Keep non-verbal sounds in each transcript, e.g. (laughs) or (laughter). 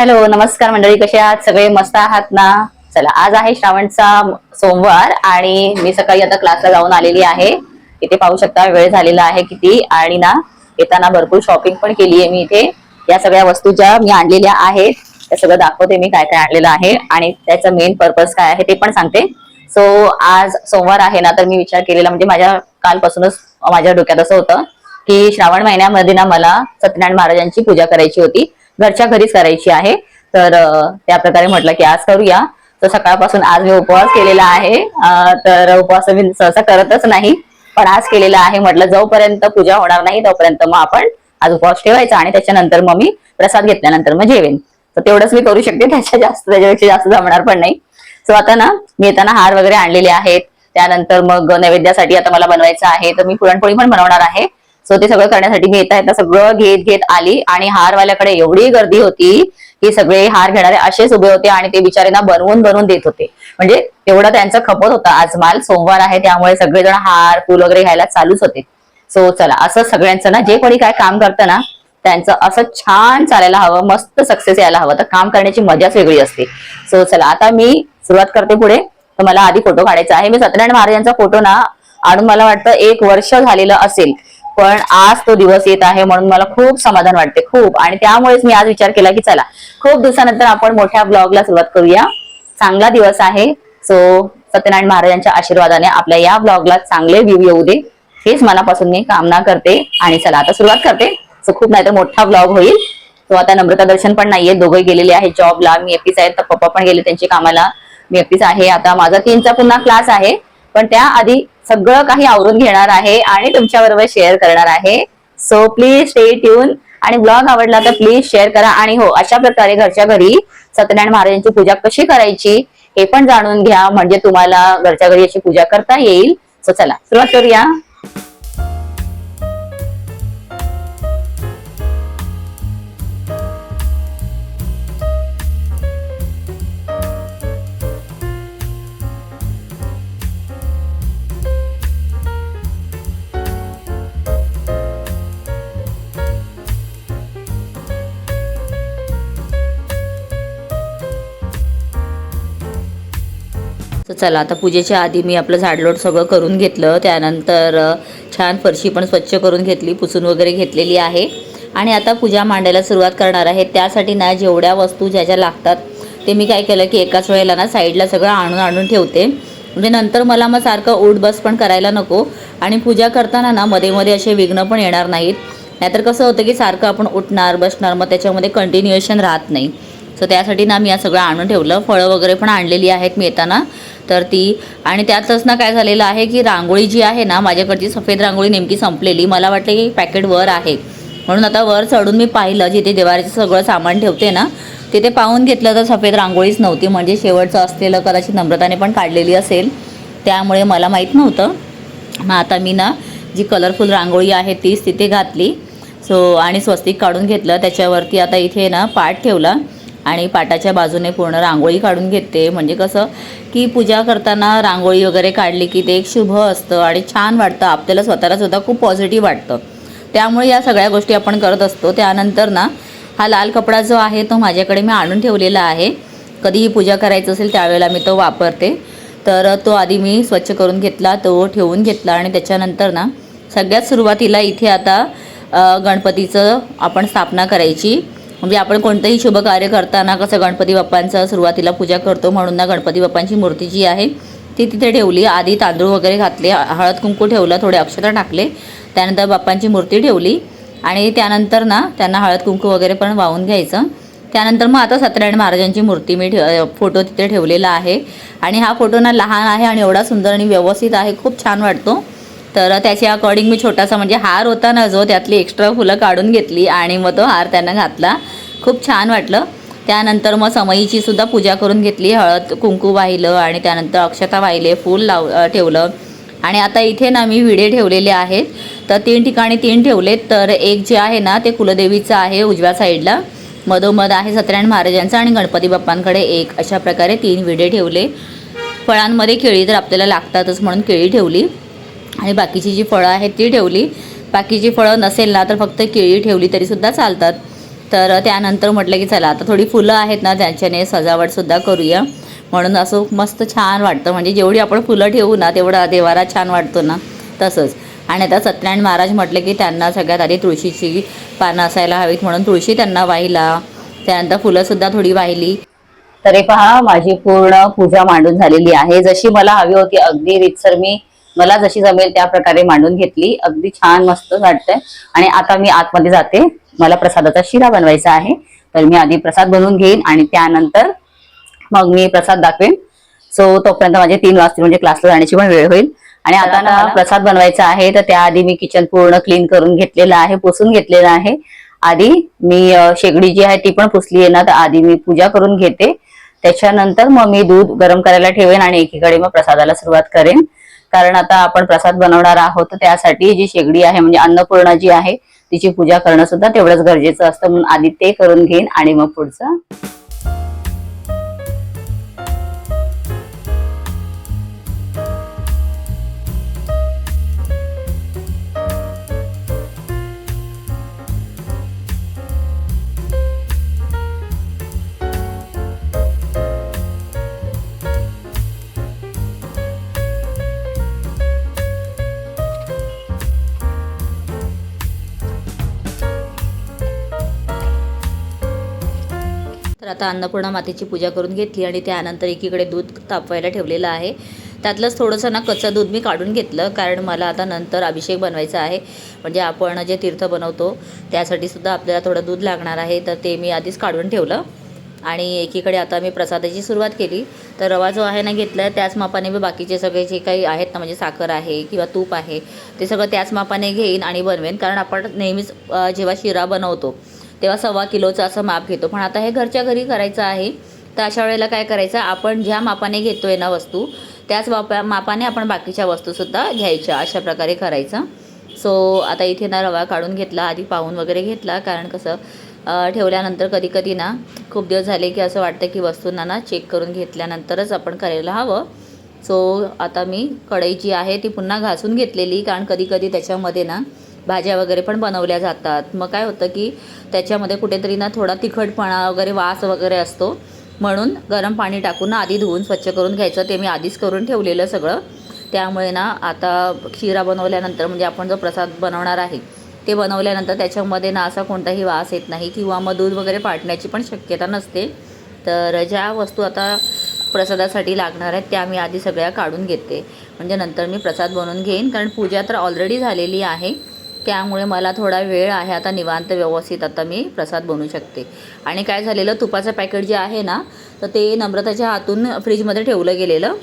Hello नमस्कार मंडळी कसे आहात? सगळे मस्त आहात ना? चला आज आहे श्रावणचा सोमवार आणि मी सकाळी आता क्लासला जाऊन आलेली आहे. इथे पाहू शकता वेळ झालेला आहे किती आणि ना येताना भरपूर शॉपिंग पण केली आहे मी इथे. या सगळ्या वस्तू ज्या मी आणलेल्या आहेत त्या सगळं दाखवते मी काय काय आणलेलं आहे आणि त्याचं मेन पर्पज काय आहे ते पण सांगते. सो आज सोमवार आहे ना तर मी विचार केलेला म्हणजे माझ्या कालपासूनच माझ्या डोक्यात असं होतं की श्रावण महिन्यामध्ये ना मला सत्यनारायण महाराजांची पूजा करायची होती. घरच्या घरीच करायची आहे. तर त्या प्रकारे म्हटलं की आज करूया. तर सकाळपासून आज मी उपवास केलेला आहे. तर उपवास मी सहसा करतच नाही. पण आज केलेला आहे म्हटलं जोपर्यंत पूजा होणार नाही तोपर्यंत मग आपण आज उपवास ठेवायचा आणि त्याच्यानंतर मग मी प्रसाद घेतल्यानंतर मग जेवेन. तर तेवढंच मी करू शकते. त्याच्या जास्त त्याच्यापेक्षा जास्त जमणार पण नाही. सो आता ना मी येताना हार वगैरे आणलेले आहेत. त्यानंतर मग नैवेद्यासाठी आता मला बनवायचं आहे. तर मी पुरणपोळी पण बनवणार आहे. सो ते सगळं करण्यासाठी मी येता येता सगळं घेत घेत आली. आणि हारवाल्याकडे एवढी गर्दी होती की सगळे हार घेणारे असेच उभे होते आणि ते बिचाऱ्यांना बनवून बनवून देत होते. म्हणजे तेवढं त्यांचं खपत होता आज माल. सोमवार आहे त्यामुळे सगळेजण हार फुल वगैरे घ्यायला चालूच होते. सो चला असं सगळ्यांचं ना जे कोणी काय काम करतं ना त्यांचं असं छान चालायला हवं मस्त सक्सेस यायला हवं. तर काम करण्याची मजाच वेगळी असते. सो चला आता मी सुरुवात करते पुढे. तर मला आधी फोटो काढायचा आहे. मी सत्यनारायण महाराजांचा फोटो ना आणून मला वाटतं एक वर्ष झालेलं असेल. पण आज तो दिवस येत आहे म्हणून मला खूप समाधान वाटते खूप. आणि त्यामुळेच मी आज विचार केला की चला खूप दिवसानंतर आपण मोठ्या ब्लॉगला सुरुवात करूया. चांगला दिवस आहे. सो सत्यनारायण महाराजांच्या आशीर्वादाने आपल्या या ब्लॉगला चांगले व्ह्यू येऊ दे. हेच मनापासून मी कामना करते आणि चला आता सुरुवात करते. सो खूप नाहीतर मोठा ब्लॉग होईल. सो आता नम्रता दर्शन पण नाहीये. दोघे गेलेले आहेत जॉबला मी एकटीच आहे तर पप्पा पण गेले त्यांची कामाला. मी एकटीच आहे. आता माझा तीनचा पुन्हा क्लास आहे. पण त्याआधी सगळं काही आवरून घेणार आहे आणि तुमच्या बरोबर शेअर करणार आहे. सो प्लीज स्टे ट्यून आणि ब्लॉग आवडला तर प्लीज शेअर करा. आणि हो अशा प्रकारे घरच्या घरी सत्यनारायण महाराजांची पूजा कशी करायची हे पण जाणून घ्या. म्हणजे तुम्हाला घरच्या घरी अशी पूजा करता येईल. सो चला सुरुवात करूया. चला आता पूजेच्या आधी मी आपलं झाडलोट सगळं करून घेतलं. त्यानंतर छान फरशी पण स्वच्छ करून घेतली पुसून वगैरे घेतलेली आहे. आणि आता पूजा मांडायला सुरुवात करणार आहे. त्यासाठी ना जेवढ्या वस्तू ज्या ज्या लागतात ते मी काय केलं की एकाच वेळेला ना साईडला सगळं आणून आणून ठेवते. म्हणजे नंतर मला मग सारखं उठ बस पण करायला नको. आणि पूजा करताना ना मध्ये मध्ये असे विघ्न पण येणार नाहीत. नाहीतर कसं होतं की सारखं आपण उठणार बसणार मग त्याच्यामध्ये कंटिन्युएशन राहत नाही. सो त्यासाठी ना मी या सगळं आणून ठेवलं. फळं वगैरे पण आणलेली आहेत मी येताना तर ती आणि त्यातच ना काय झालेलं आहे की रांगोळी जी आहे ना माझ्याकडची सफेद रांगोळी नेमकी संपलेली. मला वाटलं की पॅकेट वर आहे. म्हणून आता वर चढून मी पाहिलं जिथे देवारीचं सगळं सामान ठेवते ना तिथे पाहून घेतलं तर सफेद रांगोळीच नव्हती. म्हणजे शेवटचं असलेलं कदाचित नम्रताने पण काढलेली असेल. त्यामुळे मला माहीत नव्हतं. मग आता मी ना जी कलरफुल रांगोळी आहे तीच तिथे घातली. सो आणि स्वस्तिक काढून घेतलं. त्याच्यावरती आता इथे ना पाठ ठेवला. आणि पाटाच्या बाजूने पूर्ण रांगोळी काढून घेते. म्हणजे कसं की पूजा करताना रांगोळी वगैरे काढली की ते एक शुभ असतं आणि छान वाटतं. आपल्याला स्वतःला सुद्धा खूप पॉझिटिव्ह वाटतं. त्यामुळे या सगळ्या गोष्टी आपण करत असतो. त्यानंतर ना हा लाल कपडा जो आहे तो माझ्याकडे मी आणून ठेवलेला आहे. कधीही पूजा करायचं असेल त्यावेळेला मी तो वापरते. तर तो आधी मी स्वच्छ करून घेतला तो ठेवून घेतला आणि त्याच्यानंतर ना सगळ्यात सुरुवातीला इथे आता गणपतीचं आपण स्थापना करायची. म्हणजे आपण कोणतंही शुभ कार्य करताना कसं गणपती बाप्पांचं सुरुवातीला पूजा करतो म्हणून ना गणपती बाप्पांची मूर्ती जी आहे ती तिथे ठेवली. आधी तांदूळ वगैरे घातले हळद कुंकू ठेवलं थोडे अक्षता टाकले. त्यानंतर बाप्पांची मूर्ती ठेवली आणि त्यानंतर ना त्यांना हळद कुंकू वगैरे पण वाहून घ्यायचं. त्यानंतर मग आता सत्यनारायण महाराजांची मूर्ती मी ठेव फोटो तिथे ठेवलेला आहे. आणि हा फोटो ना लहान आहे आणि एवढा सुंदर आणि व्यवस्थित आहे खूप छान वाटतो. तर त्याच्या अकॉर्डिंग मी छोटासा म्हणजे हार होता ना जो त्यातली एक्स्ट्रा फुलं काढून घेतली आणि मग तो हार त्यांना घातला. खूप छान वाटलं. त्यानंतर मग समईची सुद्धा पूजा करून घेतली. हळद कुंकू वाहिलं आणि त्यानंतर अक्षता वाहिले फूल लाव ठेवलं. आणि आता इथे ना मी विडे ठेवलेले आहेत. तर तीन ठिकाणी तीन ठेवलेत. तर एक जे आहे ना ते कुलदेवीचं आहे उजव्या साईडला. मधोमध आहे सत्यनारायण महाराजांचं आणि गणपती बाप्पांकडे एक. अशा प्रकारे तीन विडे ठेवले. फळांमध्ये केळी तर आपल्याला लागतातच म्हणून केळी ठेवली. आणि बाकीची जी फळं आहेत ती ठेवली. बाकीची फळं नसेल ना तर फक्त केळी ठेवली तरीसुद्धा चालतात. तर त्यानंतर म्हटलं की चला आता थोडी फुलं आहेत ना त्यांच्याने सजावटसुद्धा करूया. म्हणून असं मस्त छान वाटतं. म्हणजे जेवढी आपण फुलं ठेवू ना तेवढा देवारा छान वाटतो ना तसंच. आणि आता सत्यनारायण महाराज म्हटलं की त्यांना सगळ्यात आधी तुळशीची पानं असायला हवीत. म्हणून तुळशी त्यांना वाहिला. त्यानंतर फुलंसुद्धा थोडी वाहिली. तरी पहा माझी पूर्ण पूजा मांडून झालेली आहे. जशी मला हवी होती अगदी रीतसर मी मला जशी जमेल त्या प्रकारे मांडून घेतली. अगदी छान मस्त वाटतंय. आणि आता मी आतमध्ये जाते. मला प्रसादाचा शिरा बनवायचा आहे. तर मी आधी प्रसाद बनवून घेईन आणि त्यानंतर मग मी प्रसाद दाखवेन. सो तोपर्यंत माझे तीन वाजता म्हणजे क्लासला जाण्याची पण वेळ होईल. आणि आता ना. प्रसाद बनवायचा आहे. तर त्याआधी मी किचन पूर्ण क्लीन करून घेतलेलं आहे पुसून घेतलेलं आहे. आधी मी शेगडी जी आहे ती पण पुसली आहे ना तर आधी मी पूजा करून घेते. त्याच्यानंतर मग मी दूध गरम करायला ठेवेन आणि एकीकडे मग प्रसादाला सुरुवात करेन. कारण आता आपण प्रसाद बनवणार आहोत तर त्यासाठी जी शेगडी आहे म्हणजे अन्नपूर्णा जी आहे तिची पूजा करणं सुद्धा तेवढंच गरजेचं असतं. म्हणून आधी ते करून घेईन आणि मग पुढचं आता अन्नपूर्णा मातेची पूजा करून घेतली आणि त्यानंतर एकीकडे दूध तापवायला ठेवलेलं आहे. त्यातलंच थोडंसं ना कच्चं दूध मी काढून घेतलं कारण मला आता नंतर अभिषेक बनवायचा आहे. म्हणजे आपण जे तीर्थ बनवतो त्यासाठी सुद्धा आपल्याला थोडं दूध लागणार आहे तर ते मी आधीच काढून ठेवलं. आणि एकीकडे आता मी प्रसादाची सुरुवात केली. तर रवा जो आहे ना घेतला त्याच मापाने मी बाकीचे सगळे जे काही आहेत ना म्हणजे साखर आहे किंवा तूप आहे ते सगळं त्याच मापाने घेईन आणि बनवेन. कारण आपण नेहमीच जेव्हा शिरा बनवतो तेव्हा सव्वा किलोचं असं माप घेतो. पण आता हे घरच्या घरी करायचं आहे तर अशा वेळेला काय करायचं आपण ज्या मापाने घेतो आहे ना वस्तू त्याच मापा मापाने आपण बाकीच्या वस्तूसुद्धा घ्यायच्या अशा प्रकारे करायचं. सो आता इथे ना रवा काढून घेतला आधी पाहून वगैरे घेतला कारण कसं ठेवल्यानंतर कधी कधी ना खूप दिवस झाले की असं वाटतं की वस्तूंना ना चेक करून घेतल्यानंतरच आपण करायला हवं. सो आता मी कढई जी आहे ती पुन्हा घासून घेतलेली कारण कधी कधी त्याच्यामध्ये ना भाज्या वगैरे पण बनवल्या जातात. मग काय होतं की त्याच्यामध्ये कुठेतरी ना थोडा तिखटपणा वगैरे वास वगैरे असतो. म्हणून गरम पाणी टाकून ना आधी धुवून स्वच्छ करून घ्यायचं. ते मी आधीच करून ठेवलेलं सगळं. त्यामुळे ना आता शिरा बनवल्यानंतर म्हणजे आपण जो प्रसाद बनवणार आहे ते बनवल्यानंतर त्याच्यामध्ये ना असा कोणताही वास येत नाही किंवा मग दूध वगैरे फाटण्याची पण शक्यता नसते. तर ज्या वस्तू आता प्रसादासाठी लागणार आहेत त्या मी आधी सगळ्या काढून घेते. म्हणजे नंतर मी प्रसाद बनवून घेईन. कारण पूजा तर ऑलरेडी झालेली आहे. त्यामुळे मला थोडा वेळ आहे. आता निवांत व्यवस्थित आता मी प्रसाद बनवू शकते. आणि काय झालेलं तुपाचं पॅकेट जे आहे ना तर ते नम्रताच्या हातून फ्रीजमध्ये ठेवलं गेलेलं.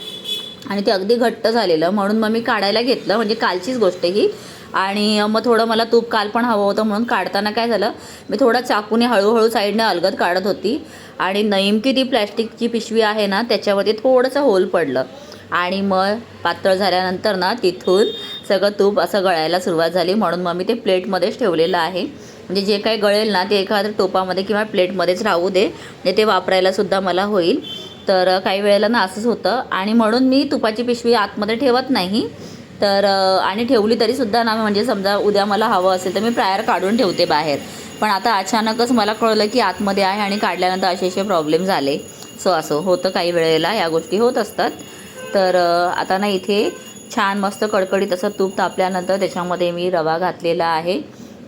आणि ते अगदी घट्ट झालेलं. म्हणून मग मी काढायला घेतलं. म्हणजे कालचीच गोष्ट ही. आणि मग थोडं मला तूप काल पण हवं होतं. म्हणून काढताना काय झालं मी थोडा चाकूने हळूहळू साईडने अलगद काढत होती. आणि नेमकी ती प्लॅस्टिकची पिशवी आहे ना त्याच्यावरती थोडंसं होल पडलं. आणि मग पातळ झाल्यानंतर ना तिथून सगळं तूप असं गळायला सुरुवात झाली. म्हणून मग मी ते प्लेटमध्येच ठेवलेलं आहे. म्हणजे जे काही गळेल ना ते एखाद्या टोपामध्ये किंवा प्लेटमध्येच राहू दे. म्हणजे ते वापरायलासुद्धा मला होईल. तर काही वेळेला ना असंच होतं. आणि म्हणून मी तुपाची पिशवी आतमध्ये ठेवत नाही. तर आणि ठेवली तरीसुद्धा ना म्हणजे समजा उद्या मला हवं असेल तर मी प्रायर काढून ठेवते बाहेर. पण आता अचानकच मला कळलं की आतमध्ये आहे आणि काढल्यानंतर असे असे प्रॉब्लेम झाले. सो असं होतं काही वेळेला. या गोष्टी होत असतात. तर आता ना इथे छान मस्त कडकडीत असं तूप तापल्यानंतर त्याच्यामध्ये मी रवा घातलेला आहे.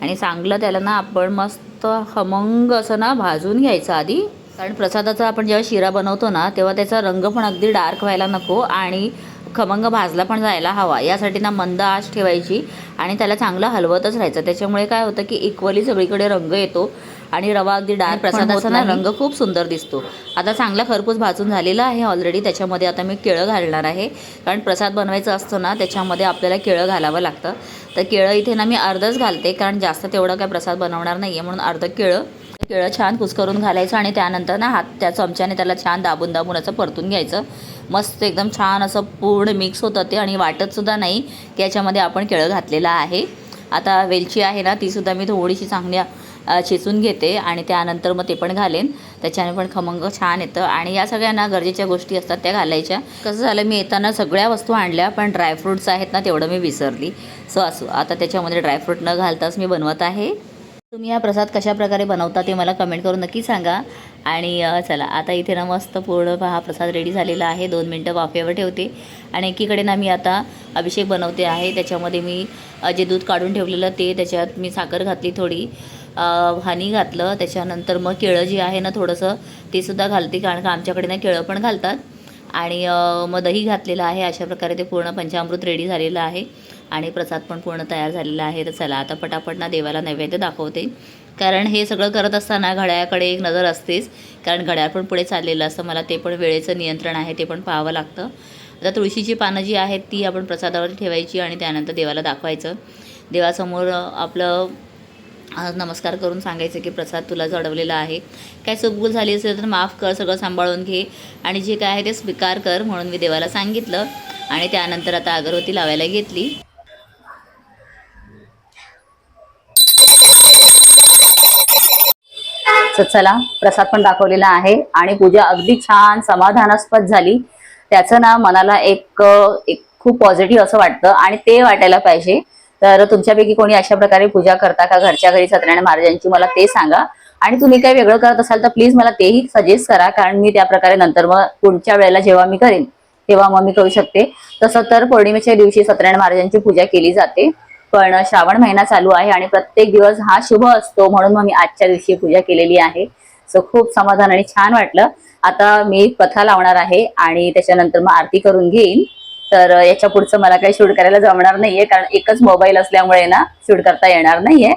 आणि चांगलं त्याला ना आपण मस्त हमंग असं ना भाजून घ्यायचं आधी. कारण प्रसादाचा आपण जेव्हा शिरा बनवतो ना तेव्हा त्याचा रंग पण अगदी डार्क व्हायला नको आणि खमंग भाजला पण जायला हवा. यासाठी ना मंद आश ठेवायची आणि त्याला चांगलं हलवतच राहायचं. त्याच्यामुळे काय होतं की इक्वली सगळीकडे रंग येतो. आणि रवा अगदी डार्क प्रसादाचा ना रंग खूप सुंदर दिसतो. आता चांगला खरपूस भाजून झालेला आहे ऑलरेडी त्याच्यामध्ये आता मी केळं घालणार आहे. कारण प्रसाद बनवायचा असतो ना त्याच्यामध्ये आपल्याला केळं घालावं लागतं. तर केळं इथे ना मी अर्धच घालते कारण जास्त तेवढं काय प्रसाद बनवणार नाही आहे म्हणून अर्ध केळं केळं छान कुस्करून घालायचं आणि त्यानंतर ना हात त्या चमच्याने त्याला छान दाबून दाबून असं परतून घ्यायचं. मस्त एकदम छान असं पूर्ण मिक्स होतं ते आणि वाटतसुद्धा नाही की याच्यामध्ये आपण केळं घातलेलं आहे. आता वेलची आहे ना तीसुद्धा मी थोडीशी चांगल्या चेचून घेते आणि त्यानंतर मग ते पण घालेन. त्याच्याने पण खमंग छान येतं. आणि या सगळ्यांना गरजेच्या गोष्टी असतात त्या घालायच्या. कसं झालं मी येताना सगळ्या वस्तू आणल्या पण ड्रायफ्रूट्स आहेत ना तेवढं मी विसरली. सो असो. आता त्याच्यामध्ये ड्रायफ्रूट न घालताच मी बनवत आहे. तुम्ही हा प्रसाद कशाप्रकारे बनवता ते मला कमेंट करून नक्की सांगा. आणि चला. आता इथे ना मस्त पूर्ण हा प्रसाद रेडी झालेला आहे. दोन मिनटं वाफेवर ठेवते. आणि एकीकडे ना मी आता अभिषेक बनवते आहे. त्याच्यामध्ये मी जे दूध काढून ठेवलेलं ते त्याच्यात मी साखर घातली थोडी. हानी घातलं. त्याच्यानंतर मग केळं जी आहे ना थोडंसं ते सुद्धा घालते कारण का आमच्याकडे ना केळं पण घालतात. आणि मग दही घातलेलं आहे. अशा प्रकारे ते पूर्ण पंचामृत रेडी झालेलं आहे. आणि प्रसाद पण पूर्ण तयार झालेला आहे. तर चला आता पटापट ना देवाला नैवेद्य दाखवते. कारण हे सगळं करत असताना घड्याळाकडे एक नजर असतेच. कारण घड्याळ पण पुढे चाललेलं असतं. मला ते पण वेळेचं नियंत्रण आहे ते पण पाहावं लागतं. आता तुळशीची पानं जी आहेत ती आपण प्रसादावर ठेवायची आणि त्यानंतर देवाला दाखवायचं. देवासमोर आपलं नमस्कार करून सांगायचं की प्रसाद तुला जडवलेला आहे. काय चुकभूल झाली असेल तर माफ कर सगळं सांभाळून घे. आणि जे काय आहे ते स्वीकार कर म्हणून मी देवाला सांगितलं आणि त्यानंतर आता अगरबत्ती लावायला घेतली. चला प्रसाद पण दाखवलेला आहे आणि पूजा अगदी छान समाधानास्पद झाली. त्याचं ना मनाला एक एक खूप पॉझिटिव्ह असं वाटतं आणि ते वाटायला पाहिजे. तर तुमच्यापैकी कोणी अशा प्रकारे पूजा करता का घरच्या घरी सत्यनारायण महाराजांची? मला ते सांगा. आणि तुम्ही काही वेगळं करत असाल तर प्लीज मला तेही सजेस्ट करा कारण मी त्या प्रकारे नंतर मग पुढच्या वेळेला जेव्हा मी करेन तेव्हा मग मी करू शकते. तसं तर पौर्णिमेच्या दिवशी सत्यनारायण महाराजांची पूजा केली जाते. पण श्रावण महिना चालू आहे आणि प्रत्येक दिवस हा शुभ असतो म्हणून मग मी आजच्या दिवशी पूजा केलेली आहे. सो खूप समाधान आणि छान वाटलं. आता मी कथा लावणार आहे आणि त्याच्यानंतर मग आरती करून घेईन. तर याच्या पुढचं मला काही शूट करायला जमणार नाहीये कारण एकच मोबाईल असल्यामुळे ना शूट करता येणार नाहीये.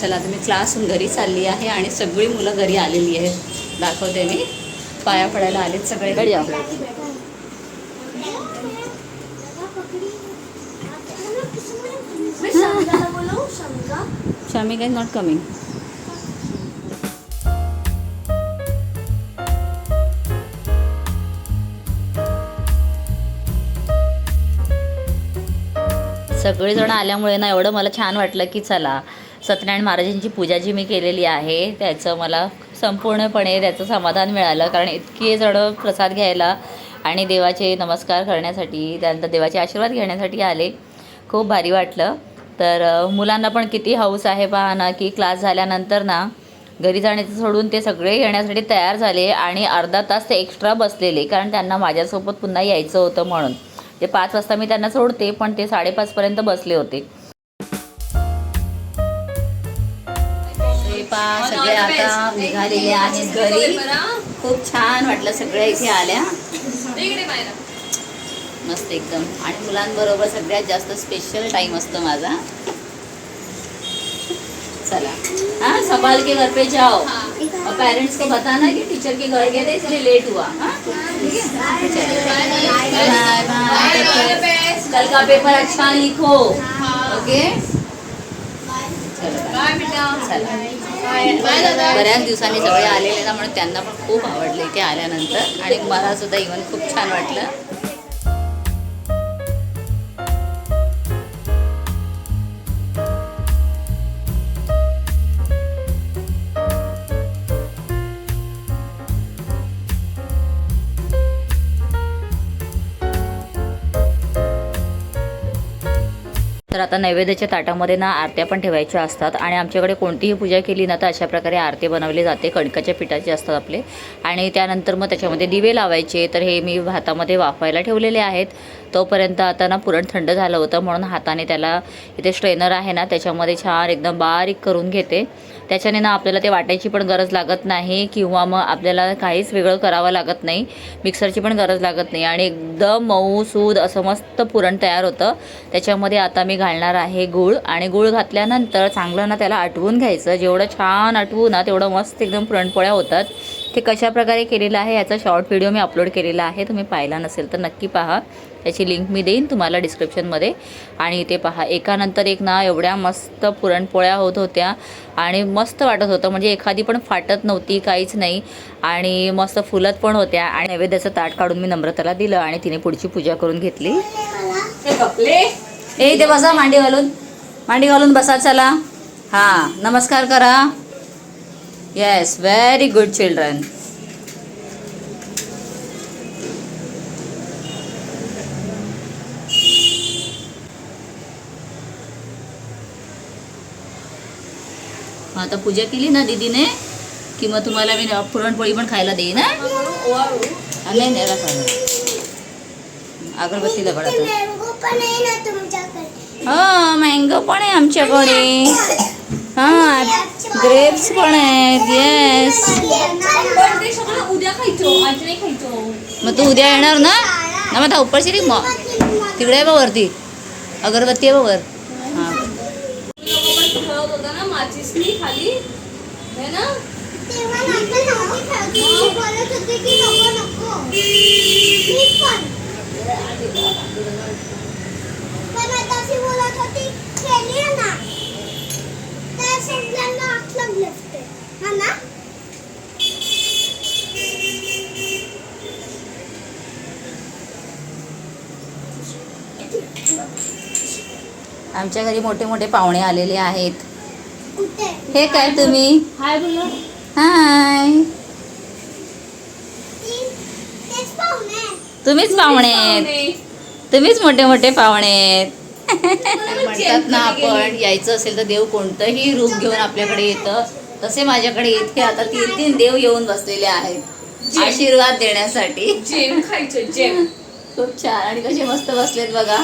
चला आता मी क्लासहून घरी चालली आहे आणि सगळी मुलं घरी आलेली आहेत. दाखवते मी. पाया पडायला आलेत सगळे. घरी Shamik is not coming. सगळेजण आल्यामुळे ना एवढं मला छान वाटलं की चला सत्यनारायण महाराजांची पूजा जी मी केलेली आहे त्याचं मला संपूर्णपणे त्याचं समाधान मिळालं. कारण इतके जण प्रसाद घ्यायला आणि देवाचे नमस्कार करण्यासाठी त्यानंतर देवाचे आशीर्वाद घेण्यासाठी आले. खूप भारी वाटलं. तर मुलांना पण किती हौस आहे पहा ना की क्लास झाल्यानंतर ना घरी जाण्याचं सोडून ते सगळे येण्यासाठी तयार झाले आणि अर्धा तास ते एक्स्ट्रा बसलेले. कारण त्यांना माझ्यासोबत पुन्हा यायचं होतं म्हणून. ते पाच वाजता मी त्यांना सोडते पण ते साडेपाचपर्यंत बसले होते. पहा सगळे आता निघालेले आहेत घरी. खूप छान वाटलं सगळ्या इथे आल्या. मस्त एकदम. आणि मुलांबरोबर सगळ्यात जास्त स्पेशल टाइम असतो माझा. चला। हाँ संभाल के घर पे जाओ। और पेरेंट्स को बताना कि टीचर के घर गए थे इसलिए लेट हुआ। हाँ है? कल का पेपर अच्छा लिखो। ओके चलो बाय चला। बऱ्याच दिवसांनी सगळे आलेले ना म्हणून त्यांना पण खूप आवडलं इथे आल्यानंतर. आणि मला सुद्धा इवन खूप छान वाटलं. आता नैवेद्याच्या ताटामध्ये ना आरत्या पण ठेवायच्या असतात. आणि आमच्याकडे कोणतीही पूजा केली ना तर अशा प्रकारे आरती बनवली जाते. कणकाच्या पिठाचे असतात आपले. आणि त्यानंतर मग त्याच्यामध्ये दिवे लावायचे. तर हे मी भातामध्ये वाफवायला ठेवलेले आहेत. तोपर्यंत आता ना पुरण थंड झालं होतं म्हणून हाताने त्याला इथे स्ट्रेनर आहे ना त्याच्यामध्ये छान एकदम बारीक करून घेते. त्याच्याने ना आपल्याला ते वाटायची पण गरज लागत नाही किंवा मग आपल्याला काहीच वेगळं करावं लागत नाही. मिक्सरची पण गरज लागत नाही. आणि एकदम मऊ सूद असं मस्त पुरण तयार होतं. त्याच्यामध्ये आता मी घालणार आहे गूळ आणि गूळ घातल्यानंतर चांगलं ना त्याला आटवून घ्यायचं. जेवढं छान आटवू ना तेवढं मस्त एकदम पुरणपोळ्या होतात. ते कशा प्रकारे केलेलं आहे याचा शॉर्ट व्हिडिओ मी अपलोड केलेला आहे. तुम्ही पाहिला नसेल तर नक्की पहा. त्याची लिंक मी देईन तुम्हाला डिस्क्रिप्शनमध्ये आणि इथे पहा एकानंतर एक ना एवढ्या मस्त पुरणपोळ्या होत होत्या. आणि मस्त वाटत होतं म्हणजे एखादी पण फाटत नव्हती काहीच नाही. आणि मस्त फुलत पण होत्या. आणि नैवेद्याचं ताट काढून मी नम्रताला दिलं आणि तिने पुढची पूजा करून घेतली. ए इथे बसा मांडी घालून. मांडी घालून बसा चला. हां नमस्कार करा. येस व्हेरी गुड चिल्ड्रन आता पूजा केली ना दीदीने की मग तुम्हाला मी पुरणपोळी पण खायला देईन ना नाही नाही अगरबत्ती दगड आता. मँगो पण आहे ना तुमच्याकडे. हो मँगो पण आहे आमच्याकडे हा ग्रेप्स पण आहेत येस पण ते सगळं उद्या खायचो आज नाही खायचो. मग तू उद्या येणार ना? ना मग आता उपरशी रे मग तिकडे आहे बघ वरती. अगरबत्ती आहे बघ वर हां लोक पण खेळत होता ना माचीसनी खाली है ना तेव्हा नंतर नव्हती खेळत. मी बोलत होते की नको नको मी पण पण आता अशी बोलत होती खेळली ना त्या सगळ्यांना आग लागली असते हा ना आमच्या घरी मोठे मोठे पाहुणे आलेले आहेत. हे काय तुम्ही? हाय बोला. हाय ती तेच पाहुणे तुम्हीच पाहुणे आहेत. तुम्हीच मोठे मोठे पाहुणे आहेत. म्हणतात ना आपण यायचं असेल तर देव कोणतंही रूप घेऊन आपल्याकडे येतं. तसे माझ्याकडे इथे आता तीन तीन देव येऊन बसलेले आहेत. आशीर्वाद देण्यासाठी. जेम खायचो जेम खूप छान. आणि कसे मस्त बसलेत बघा.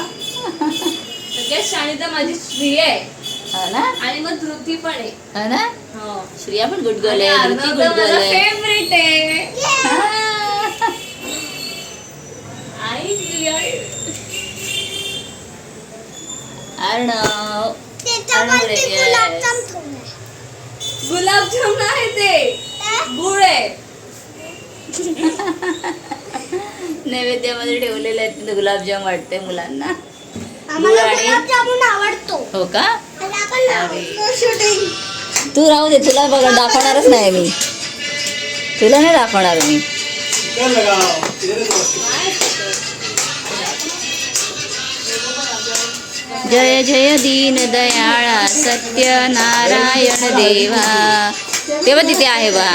सगळ्यात शाणी तर माझी श्री आहे. हो ना? आणि मग धृती पण आहे. हो ना? हो. श्रिया पण आहे अर्णव धृती तर गुड गर्ल माझा आहे. फेवरेट आहे. अर्णव. गुलाबजाम आहे ते. गुळ. आहे नैवेद्यामध्ये ठेवलेले आहेत ते गुलाबजाम वाटते मुलांना. आवडतो. हो का? तू राहू दे तुला बघ दाखवणारच नाही मी. तुला नाही दाखवणार मी. जय जय दीन दयाळा सत्य नारायण देवा. तेव्हा तिथे आहे बा.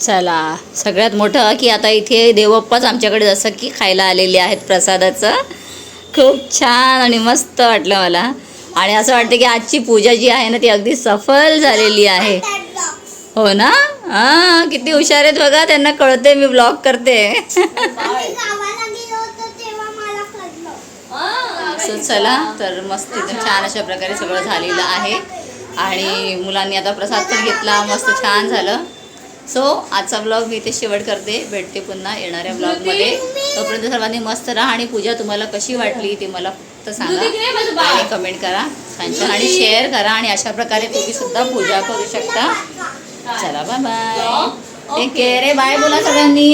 चला सगळ्यात मोठं की आता इथे देवप्पाच आमच्याकडे जसं की खायला आलेले आहेत प्रसादाचं. खूप छान आणि मस्त वाटलं मला. आणि असं वाटतं की आजची पूजा जी आहे ना ती अगदी सफल झालेली आहे. हो ना? हां किती हुशार आहेत बघा त्यांना कळते मी ब्लॉग करते. गावाला गेलो होतो तेव्हा मला कळलं. सो चला तर मस्त एकदम छान अशा प्रकारे सगळं झालेलं आहे. आणि मुलांनी आता प्रसाद पण घेतला मस्त छान झालं. सो आजचा ब्लॉग मी इथे शेवट करते. भेटते पुन्हा येणाऱ्या ब्लॉगमध्ये तोपर्यंत सर्वांनी मस्त राहा आणि पूजा तुम्हाला कशी वाटली ते मला फक्त सांगा. आणि कमेंट करा. छान छान आणि शेअर करा आणि अशा प्रकारे तुम्ही सुद्धा पूजा करू शकता. चला bye bye take care bye बोला सगळ्यांनी.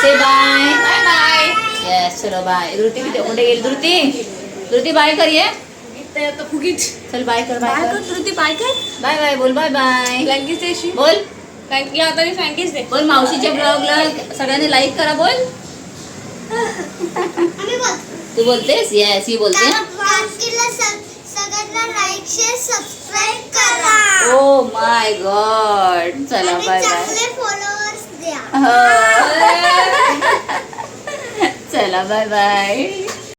से बाय बाय बाय येस चलो बाय धृती किती कुठे गेली? धृती धृती बाय कर ये फुगीच चल बाय कर बाय बाय कर. धृती बाय कर. बाय बाय बोल बाय बाय फ्रँकीज देशी बोल. फ्रँकी आता मी फ्रँकीज दे बोल मावशीच्या ब्लॉगला सगळ्यांनी लाईक करा बोल. (laughs) तू बोलतेस? येस ही बोलते. लाईक शेअर सबस्क्राईब करा. ओ माय गॉड चला बाय बाय फॉलोअर्स द्या. हो. (laughs) चला बाय बाय